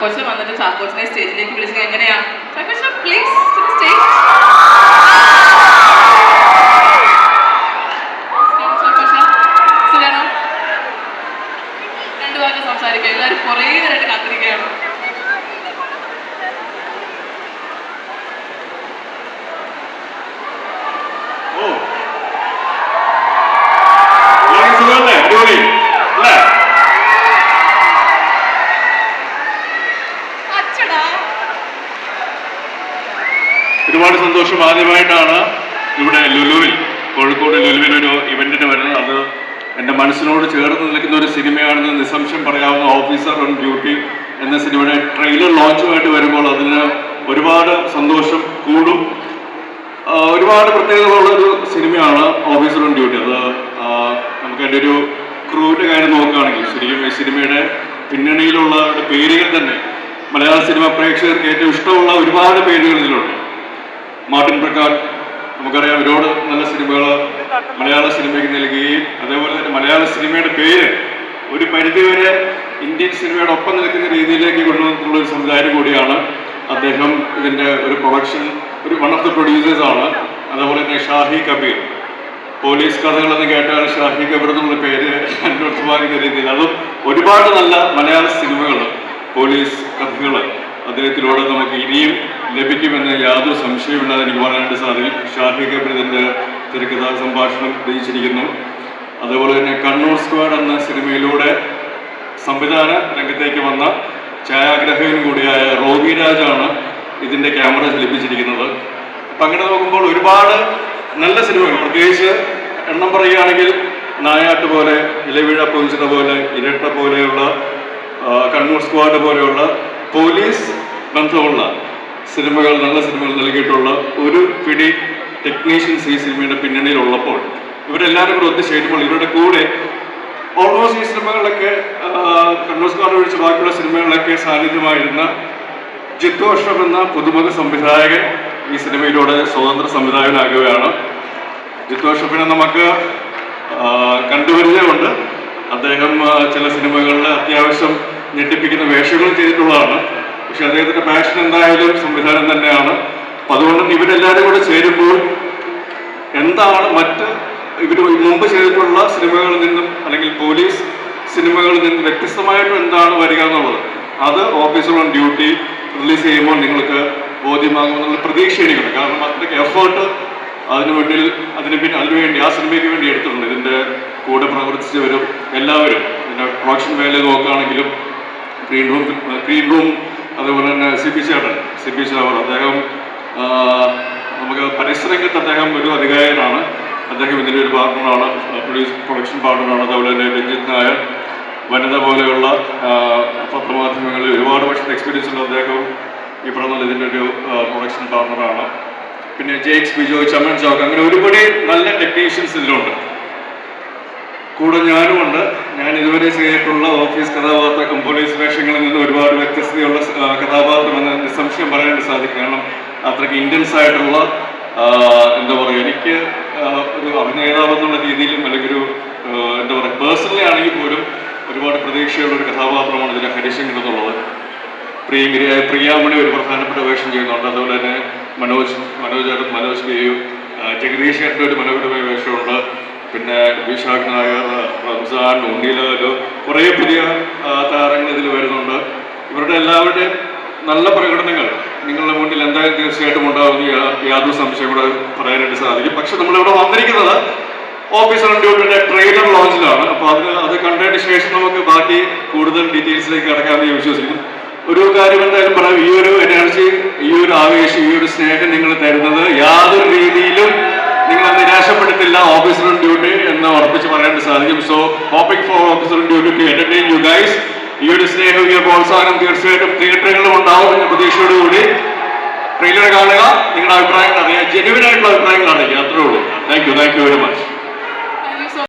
Coach വന്നിട്ട് സ്റ്റേജിലേക്ക് വിളിച്ചത് എങ്ങനെയാ എല്ലാവരും കുറേ നേരമായിട്ട് കാത്തിരിക്കുകയാണ്. സന്തോഷം ആദ്യമായിട്ടാണ് ഇവിടെ ലുലുവിൽ കോഴിക്കോട് ലുലുവിൽ ഒരു ഇവന്റിന് വരുന്നത്. അത് എന്റെ മനസ്സിനോട് ചേർന്ന് നിൽക്കുന്ന ഒരു സിനിമയാണെന്ന് നിസ്സംശയം പറയാവുന്ന ഓഫീസർ ഓൺ ഡ്യൂട്ടി എന്ന സിനിമയുടെ ട്രെയിലർ ലോഞ്ചുമായിട്ട് വരുമ്പോൾ അതിന് ഒരുപാട് സന്തോഷം കൂടും. ഒരുപാട് പ്രത്യേകതകളുള്ള ഒരു സിനിമയാണ് ഓഫീസർ ഓൺ ഡ്യൂട്ടി. അത് നമുക്ക് അതിന്റെ ഒരു ക്രൂവിന്റെ കാര്യം നോക്കുകയാണെങ്കിൽ ശരിക്കും ഈ സിനിമയുടെ പിന്നണിയിലുള്ള പേരുകൾ തന്നെ മലയാള സിനിമ പ്രേക്ഷകർക്ക് ഏറ്റവും ഇഷ്ടമുള്ള ഒരുപാട് പേരുകൾ ഇതിലുണ്ട്. മാർട്ടിൻ പ്രക്കാട് നമുക്കറിയാം ഒരുപാട് നല്ല സിനിമകൾ മലയാള സിനിമയ്ക്ക് നൽകുകയും അതേപോലെ തന്നെ മലയാള സിനിമയുടെ പേര് ഒരു പരിധിവരെ ഇന്ത്യൻ സിനിമയുടെ ഒപ്പം നിൽക്കുന്ന രീതിയിലേക്ക് കൊണ്ടുവന്നിട്ടുള്ള ഒരു സംവിധായകൻ കൂടിയാണ് അദ്ദേഹം. ഇതിന്റെ ഒരു പ്രൊഡക്ഷൻ ഒരു വൺ ഓഫ് ദ പ്രൊഡ്യൂസേഴ്സ് ആണ്. അതേപോലെ തന്നെ ഷാഹി കബീർ. പോലീസ് കഥകളെന്ന് കേട്ടാൽ ഷാഹി കബീർ എന്നുള്ള പേര് അന്വേഷമാകുന്ന രീതിയിൽ. അതും ഒരുപാട് നല്ല മലയാള സിനിമകൾ പോലീസ് കഥകൾ അദ്ദേഹത്തിലൂടെ നമുക്ക് ഇനിയും ലഭിക്കുമെന്ന് യാതൊരു സംശയമില്ലാതെ എനിക്ക് പറയാനായിട്ട് സാധിക്കും. ഷാഹി പ്രതിന്റെ തിരക്കഥാ സംഭാഷണം രചിച്ചിരിക്കുന്നു അതുപോലെ തന്നെ കണ്ണൂർ സ്ക്വാഡ് എന്ന സിനിമയിലൂടെ സംവിധാന രംഗത്തേക്ക് വന്ന ഛായാഗ്രഹകൻ കൂടിയായ റോബി രാജാണ് ഇതിന്റെ ക്യാമറ ലഭിച്ചിരിക്കുന്നത് അപ്പം അങ്ങനെ നോക്കുമ്പോൾ ഒരുപാട് നല്ല സിനിമകൾ പ്രത്യേകിച്ച് എണ്ണം പറയുകയാണെങ്കിൽ നായാട്ട് പോലെ ഇലവീഴ പൊഞ്ചിട പോലെ ഇരട്ട പോലെയുള്ള കണ്ണൂർ സ്ക്വാഡ് പോലെയുള്ള പോലീസ് ബന്ധമുള്ള സിനിമകൾ നല്ല സിനിമകൾ നൽകിയിട്ടുള്ള ഒരു പിടി ടെക്നീഷ്യൻസ് ഈ സിനിമയുടെ പിന്നണിയിലുള്ളപ്പോൾ ഇവരെല്ലാവരും കൂടെ ഒത്തുചേരുമ്പോൾ ഇവരുടെ കൂടെ ഓൾമോസ്റ്റ് ഈ സിനിമകളിലൊക്കെ കണ്ണൂർ ഒഴിച്ച് ബാക്കിയുള്ള സിനിമകളിലൊക്കെ സാന്നിധ്യമായിരുന്ന ജിത്തു അഷ്റഫ് എന്ന പുതുമുഖ സംവിധായകൻ ഈ സിനിമയിലൂടെ സ്വതന്ത്ര സംവിധായകനാകുകയാണ്. ജിത്തു അഷ്റഫിനെ നമുക്ക് കണ്ടുവരുന്നതുകൊണ്ട് അദ്ദേഹം ചില സിനിമകളിൽ അത്യാവശ്യം ഞെട്ടിപ്പിക്കുന്ന വേഷങ്ങളും ചെയ്തിട്ടുള്ളതാണ്. പക്ഷെ അദ്ദേഹത്തിന്റെ പാഷൻ എന്തായാലും സംവിധാനം തന്നെയാണ്. അപ്പൊ അതുകൊണ്ട് ഇവരെല്ലാവരും കൂടെ ചേരുമ്പോൾ എന്താണ് മറ്റ് ഇവർ മുമ്പ് ചെയ്തിട്ടുള്ള സിനിമകളിൽ നിന്നും അല്ലെങ്കിൽ പോലീസ് സിനിമകളിൽ നിന്നും വ്യത്യസ്തമായിട്ട് എന്താണ് വരിക എന്നുള്ളത് അത് ഓഫീസർ ഓൺ ഡ്യൂട്ടി റിലീസ് ചെയ്യുമ്പോൾ നിങ്ങൾക്ക് ബോധ്യമാകുമെന്നുള്ള പ്രതീക്ഷ എനിക്കുണ്ട് കാരണം അത്രയ്ക്ക് എഫേർട്ട് അതിനു വേണ്ടി അതിന് പിന്നെ അതിനുവേണ്ടി ആ സിനിമയ്ക്ക് വേണ്ടി എടുത്തിട്ടുണ്ട്. ഇതിന്റെ കൂടെ പ്രവർത്തിച്ചവരും എല്ലാവരും. പിന്നെ പ്രൊഡക്ഷൻ വേല നോക്കുകയാണെങ്കിലും ക്രീൻ റൂം ക്രീൻ റൂം അതുപോലെ തന്നെ സി പി ചേട്ടൻ സി പി ചാവർ അദ്ദേഹം നമുക്ക് പരിസരരംഗത്ത് അദ്ദേഹം ഒരു അധികായനാണ്. അദ്ദേഹം ഇതിന്റെ ഒരു പാർട്ട്ണറാണ് പ്രൊഡ്യൂസ് പ്രൊഡക്ഷൻ പാർട്ട്ണറാണ് അതുപോലെ തന്നെ രഞ്ജിത് നായർ വനിത പോലെയുള്ള പത്രമാധ്യമങ്ങളിൽ ഒരുപാട് വർഷത്തെ എക്സ്പീരിയൻസ് ഉള്ള അദ്ദേഹം ഈ പറഞ്ഞ ഇതിന്റെ ഒരു പ്രൊഡക്ഷൻ പാർട്ണറാണ്. പിന്നെ ജെയ്ക്സ് ബിജോയ് ചമൻ ചോക്ക് അങ്ങനെ ഒരുപാട് നല്ല ടെക്നീഷ്യൻസ് ഇതിലുണ്ട്. കൂടെ ഞാനുമുണ്ട് ഞാൻ ഇതുവരെ ചെയ്തിട്ടുള്ള ഓഫീസ് കഥാപാത്രക്കും പോലീസ് വേഷങ്ങളിൽ നിന്ന് ഒരുപാട് വ്യത്യസ്തതയുള്ള കഥാപാത്രമെന്ന് നിസ്സംശയം പറയാനായിട്ട് സാധിക്കും. കാരണം അത്രയ്ക്ക് ഇന്റൻസ് ആയിട്ടുള്ള എന്താ പറയുക എനിക്ക് ഒരു അഭിനേതാവ് എന്നുള്ള രീതിയിലും അല്ലെങ്കിൽ ഒരു എന്താ പറയുക പേഴ്സണലി ആണെങ്കിൽ പോലും ഒരുപാട് പ്രതീക്ഷയുള്ള ഒരു കഥാപാത്രമാണ് ഇതിൽ ഹരിശങ്കർ എന്നുള്ളത്. പ്രിയങ്കരിയായ പ്രിയാമണി ഒരു പ്രധാനപ്പെട്ട വേഷം ചെയ്യുന്നുണ്ട്. അതുപോലെ തന്നെ മനോജ് മനോജ് മനോജ് ഗേയു ജഗദീഷ് ഒരു മനോഹരമായ വേഷമുണ്ട്. പിന്നെ വിശാഖ് നായർ റംസാൻ ഉണ്ണിലാൽ കുറേ പുതിയ താരങ്ങൾ ഇതിൽ വരുന്നുണ്ട്. ഇവരുടെ എല്ലാവരുടെയും നല്ല പ്രകടനങ്ങൾ നിങ്ങളുടെ മുന്നിൽ എന്തായാലും തീർച്ചയായിട്ടും ഉണ്ടാവുന്ന യാ- യാതൊരു സംശയം കൂടെ പറയാനായിട്ട് സാധിക്കും. പക്ഷെ നമ്മളിവിടെ വന്നിരിക്കുന്നത് ഓഫീസർ ഡ്യൂട്ടിയുടെ ട്രെയിലർ ലോഞ്ചിലാണ്. അപ്പോൾ അതിന് അത് കണ്ടതിന് ശേഷം നമുക്ക് ബാക്കി കൂടുതൽ ഡീറ്റെയിൽസിലേക്ക് കിടക്കാമെന്ന് ഞാൻ വിശ്വസിക്കുന്നു. ഒരു കാര്യം എന്തായാലും പറയാം. ഈ ഒരു എനർജി ഈ ഒരു ആവേശം ഈ ഒരു സ്നേഹം നിങ്ങൾ തരുന്നത് യാതൊരു രീതിയിലും നിങ്ങളെ നിരാശപ്പെടുത്തില്ല എന്ന് ഉറപ്പിച്ച് പറയാനായിട്ട് സാധിക്കും. So hoping for officer you guys ഈ ഒരു സ്നേഹം ഈ പ്രോത്സാഹനം തീർച്ചയായിട്ടും തിയേറ്ററുകളും ഉണ്ടാവും എന്ന പ്രതീക്ഷയോടുകൂടി ട്രെയിലർ കാണുക. നിങ്ങളുടെ അഭിപ്രായങ്ങൾ അറിയാം ജെനുവിൻ ആയിട്ടുള്ള അഭിപ്രായങ്ങൾ അറിയിക്കുക. അത്രേ ഉള്ളൂ. Thank you thank you very much